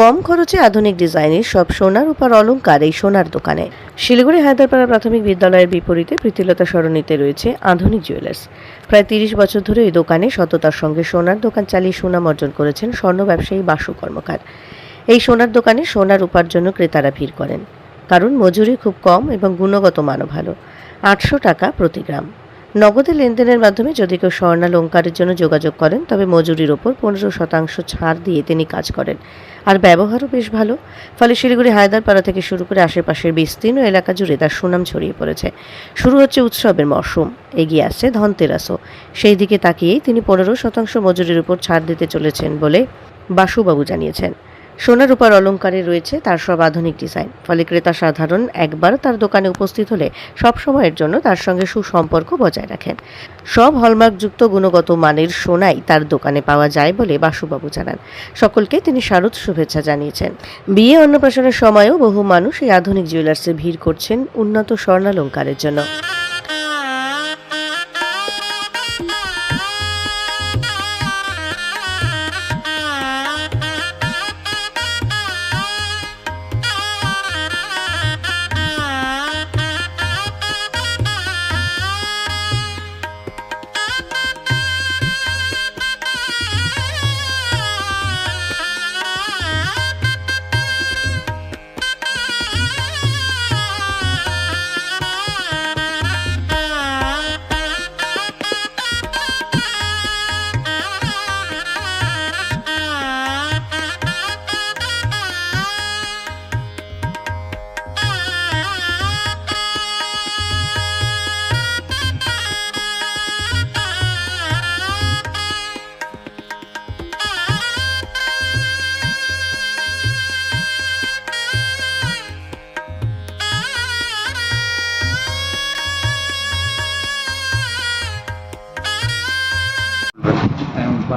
কম খরচে আধুনিক ডিজাইনের সব সোনার উপর অলংকার এই সোনার দোকানে। শিলিগুড়ি হায়দারপাড়া প্রাথমিক বিদ্যালয়ের বিপরীতে প্রীতিলতা সরণিতে রয়েছে আধুনিক জুয়েলার্স। প্রায় তিরিশ বছর ধরে এই দোকানে সততার সঙ্গে সোনার দোকান চালিয়ে সুনাম অর্জন করেছেন স্বর্ণ ব্যবসায়ী বাসু কর্মকার। এই সোনার দোকানে সোনার উপার জন্য ক্রেতারা ভিড় করেন। কারণ মজুরি খুব কম এবং গুণগত মানও ভালো। আটশো টাকা প্রতি গ্রাম। নগদে লেনদেনের মাধ্যমে যদি কেউ স্বর্ণালঙ্কারের জন্য যোগাযোগ করেন, তবে মজুরির ওপর পনেরো শতাংশ ছাড় দিয়ে তিনি কাজ করেন। আর ব্যবহারও বেশ ভালো। ফলে শিলিগুড়ি হায়দারপাড়া থেকে শুরু করে আশেপাশের বিস্তীর্ণ এলাকা জুড়ে তার সুনাম ছড়িয়ে পড়েছে। শুরু হচ্ছে উৎসবের মরশুম, এগিয়ে আসছে ধনতেরাসও। সেই দিকে তাকিয়েই তিনি পনেরো শতাংশ মজুরির উপর ছাড় দিতে চলেছেন বলে বাসুবাবু জানিয়েছেন। সোনার উপর অলঙ্কারে রয়েছে তার সব আধুনিক ডিজাইন। ফলে ক্রেতা সাধারণ একবার তার দোকানে উপস্থিত হলে সব সময়ের জন্য তার সঙ্গে সুসম্পর্ক বজায় রাখেন। সব হলমার্কযুক্ত গুণগত মানের সোনাই তার দোকানে পাওয়া যায় বলে বাসুবাবু জানান। সকলকে তিনি শারদ শুভেচ্ছা জানিয়েছেন। বিয়ে অন্নপ্রাশনের সময়ও বহু মানুষ এই আধুনিক জুয়েলার্সে ভিড় করছেন উন্নত স্বর্ণালঙ্কারের জন্য।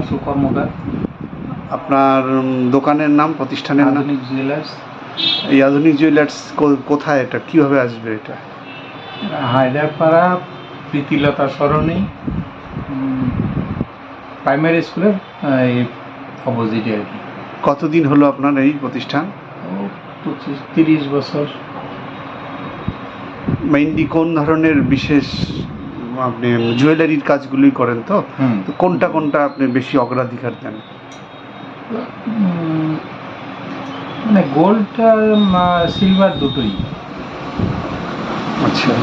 বাসু কর্মকার। আপনার দোকানের নাম প্রতিষ্ঠানের নাম? আধুনিক জুয়েলার্স এই আধুনিক জুয়েলার্স কোথায় এটা? কীভাবে আসবে এটা? হায়দারপাড়া প্রীতিলতা সরণি প্রাইমারি স্কুলের অপোজিটে আর কি। কতদিন হলো আপনার এই প্রতিষ্ঠান? পঁচিশ তিরিশ বছর। মেইনলি কোন ধরনের বিশেষ আপনি জুয়েলারির কাজগুলোই করেন তো? তো কোনটা কোনটা আপনি বেশি অগ্রাধিকার দেন? মানে গোল্ড আর সিলভার দুটোই। আচ্ছা।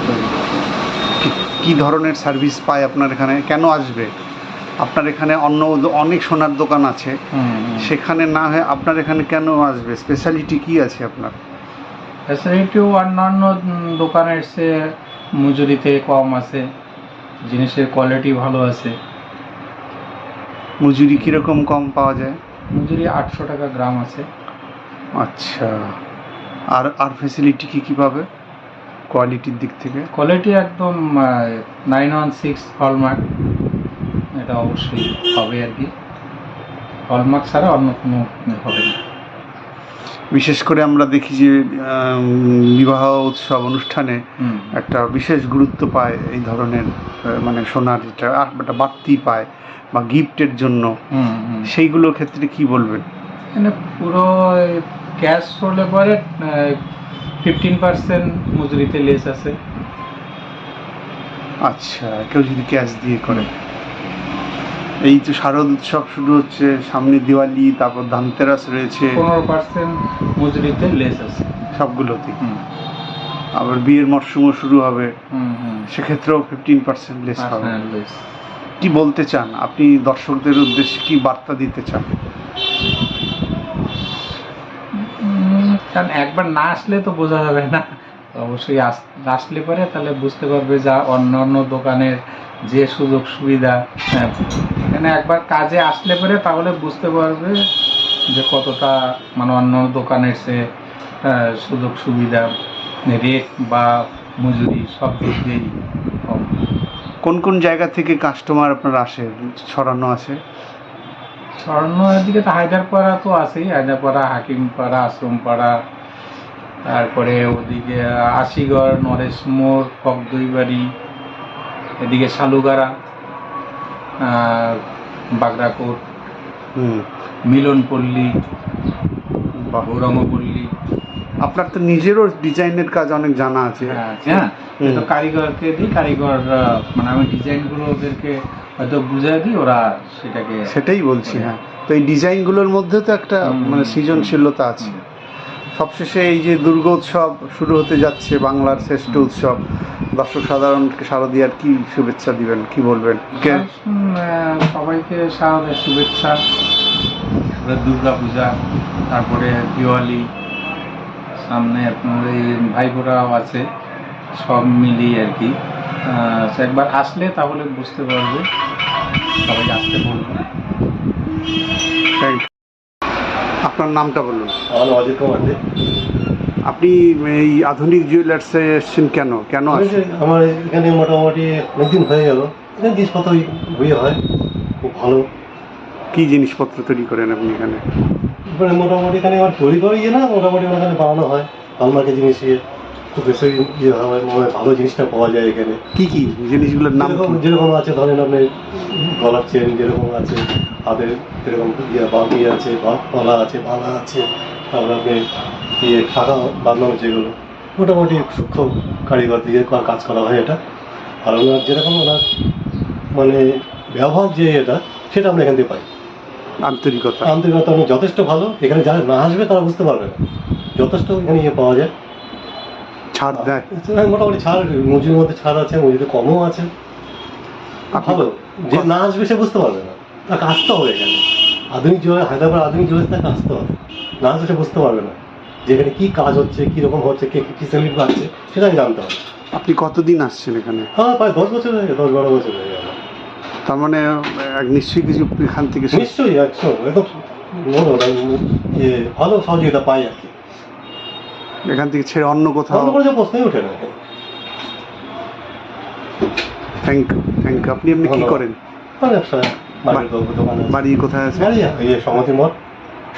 কি- ধরনের সার্ভিস পায় আপনার এখানে? কেন আসবে? আপনার এখানে অন্য অনেক সোনার দোকান আছে। সেখানে না হয়ে আপনার এখানে কেন আসবে? স্পেশালিটি কি আছে আপনার? ফ্যাসিলিটিও অন্যান্য দোকানের সে মজুরিতে কম আছে। জিনিসের কোয়ালিটি ভালো আছে। মজুরি কীরকম কম পাওয়া যায়? মজুরি আটশো টাকা গ্রাম আছে। আচ্ছা। আর আর ফেসিলিটি কি কি পাবে? কোয়ালিটির দিক থেকে? কোয়ালিটি একদম নাইন ওয়ান সিক্স হলমার্ক এটা অবশ্যই হবে আর কি। হলমার্ক ছাড়া অন্য কোনো হবে না। বিশেষ করে আমরা দেখি যে বিবাহ উৎসব অনুষ্ঠানে একটা বিশেষ গুরুত্ব পায় এই ধরনের মানে সোনার যেটা একটা বাড়তি পায় বা গিফটের জন্য। সেইগুলোর ক্ষেত্রে কি বলবেন? এখানে পুরো ক্যাশ হলে পরে ফিফটিন পার্সেন্ট মজুরিতে লেস আছে। আচ্ছা কেউ যদি ক্যাশ দিয়ে করে। এই তো শারদ উৎসব শুরু হচ্ছে সামনে দিওয়ালি তারপর ধানতেরাস রয়েছে। পনেরো পার্সেন্ট মজুরিতে লেস আছে। সবগুলোতেই। হুম। আবার বিয়ের মরশুমও শুরু হবে। হুম হুম। সেক্ষেত্রেও ফিফটিন পার্সেন্ট লেস হবে। কি বলতে চান? আপনি দর্শকদের উদ্দেশ্যে কি বার্তা দিতে চান? কারণ একবার না আসলে তো বোঝা যাবে না। অবশ্যই আস- আসলে পরে তাহলে বুঝতে পারবে যা অন্য অন্য দোকানের যে সুযোগ সুবিধা হ্যাঁ, এখানে একবার কাজে আসলে পরে তাহলে বুঝতে পারবে যে কতটা মানে অন্য দোকানের সে সুযোগ সুবিধা রেট বা মজুরি সব দিক দিয়েই কম। কোন কোন জায়গা থেকে কাস্টমার আপনার আসে? ছড়ানো আছে? ছড়ানো এদিকে তো হায়দারপাড়া তো আছেই। হায়দারপাড়া হাকিমপাড়া আশ্রমপাড়া তারপরে ওদিকে আশিগড় নরেশ মোড় ককদইবাড়ি এদিকে শালুগাড়া বাগরাকোট হুম। মিলনপল্লী বা গৌরমপল্লী আপনার তো নিজেরও ডিজাইনের কাজ অনেক জানা আছে। হ্যাঁ হ্যাঁ। তো কারিগরকে দিই কারিগর মানে আমি ডিজাইনগুলো ওদেরকে হয়তো বুঝিয়ে দিই ওরা সেটাকে সেটাই বলছি হ্যাঁ। তো এই ডিজাইনগুলোর মধ্যে তো একটা মানে সৃজনশীলতা আছে। সবশেষে এই যে দুর্গোৎসব শুরু হতে যাচ্ছে বাংলার শ্রেষ্ঠ উৎসব দর্শক সাধারণকে শারদীয়ার কি শুভেচ্ছা দিবেন কি বলবেন? কে- সবাইকে শারদের শুভেচ্ছা। দুর্গা পূজা তারপরে দিওয়ালি সামনে আপনার এই ভাইফোঁটাও আছে সব মিলিয়ে আর কি। একবার আসলে তাহলে বুঝতে পারবে সবাই আসতে বলব you. আপনার নামটা বলুন। আমার নাম অজিত কুমার দে। আপনি এই আধুনিক জুয়েলার্সে এসেছেন কেন? কেন আসছেন? আমার এখানে মোটামুটি অনেকদিন হয়ে গেল। এখানে জিনিসপত্র হয়ে হয় খুব ভালো। কী জিনিসপত্র তৈরি করেন আপনি এখানে? মোটামুটি এখানে আমার তৈরি করে না মোটামুটি ওখানে বানানো হয় হলমার্কের জিনিস ইয়ে খুব বেশি ইয়ে হয় মনে ভালো জিনিসটা পাওয়া যায় এখানে। কি কি জিনিসগুলোর নাম যেরকম যেরকম আছে ধরেন আপনি গলার চেন যেরকম আছে হাতের যেরকম ইয়ে বাকি আছে বা- গলা আছে বালা আছে তারপরে আপনি ইয়ে শাখা বাঁধানো যেগুলো মোটামুটি সূক্ষ্ম কারিগর দিয়ে কাজ করা হয় এটা। আর ওনার যেরকম ওনার মানে ব্যবহার যে এটা সেটা আমরা এখান থেকে পাই। আন্তরিকতা। আন্তরিকতা যথেষ্ট ভালো। এখানে যারা না আসবে তারা বুঝতে পারবে না। যথেষ্ট এখানে ইয়ে পাওয়া যায়। ছাড় দেয়। হ্যাঁ, মোটামুটি ছাড় মজুরির মধ্যে ছাড় আছে মজুরি কমও আছে। ভালো যে না আসবে সে বুঝতে পারবে না। তাকে আসতে হবে এখানে আধুনিক জোয়ার হায়দ্রাবাদ আধুনিক জোয়ার তাকে আসতে হবে। না আসলে সে বুঝতে পারবে না। যে এখানে কী কাজ হচ্ছে কী রকম হচ্ছে কে কী সেলিব্রেট পাচ্ছে সেটা আমি জানতে হবে আপনি কতদিন আসছেন এখানে? হ্যাঁ প্রায় দশ বছর হয়ে গেছে দশ বারো বছর হয়ে গেল। তার মানে নিশ্চয়ই কিছু এখান থেকে নিশ্চয়ই একশো। একদম ভালো সহযোগিতা পাই আর কি। এখান থেকে ছেড়ে অন্য কোথাও আপনি প্রশ্নই ওঠে না। থ্যাংক ইউ থ্যাংক ইউ আপনি আপনি কি করেন? মানে আছে। বাড়ি কোথায় আছে?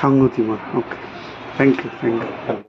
সংহতি মঠ। Okay thank you thank you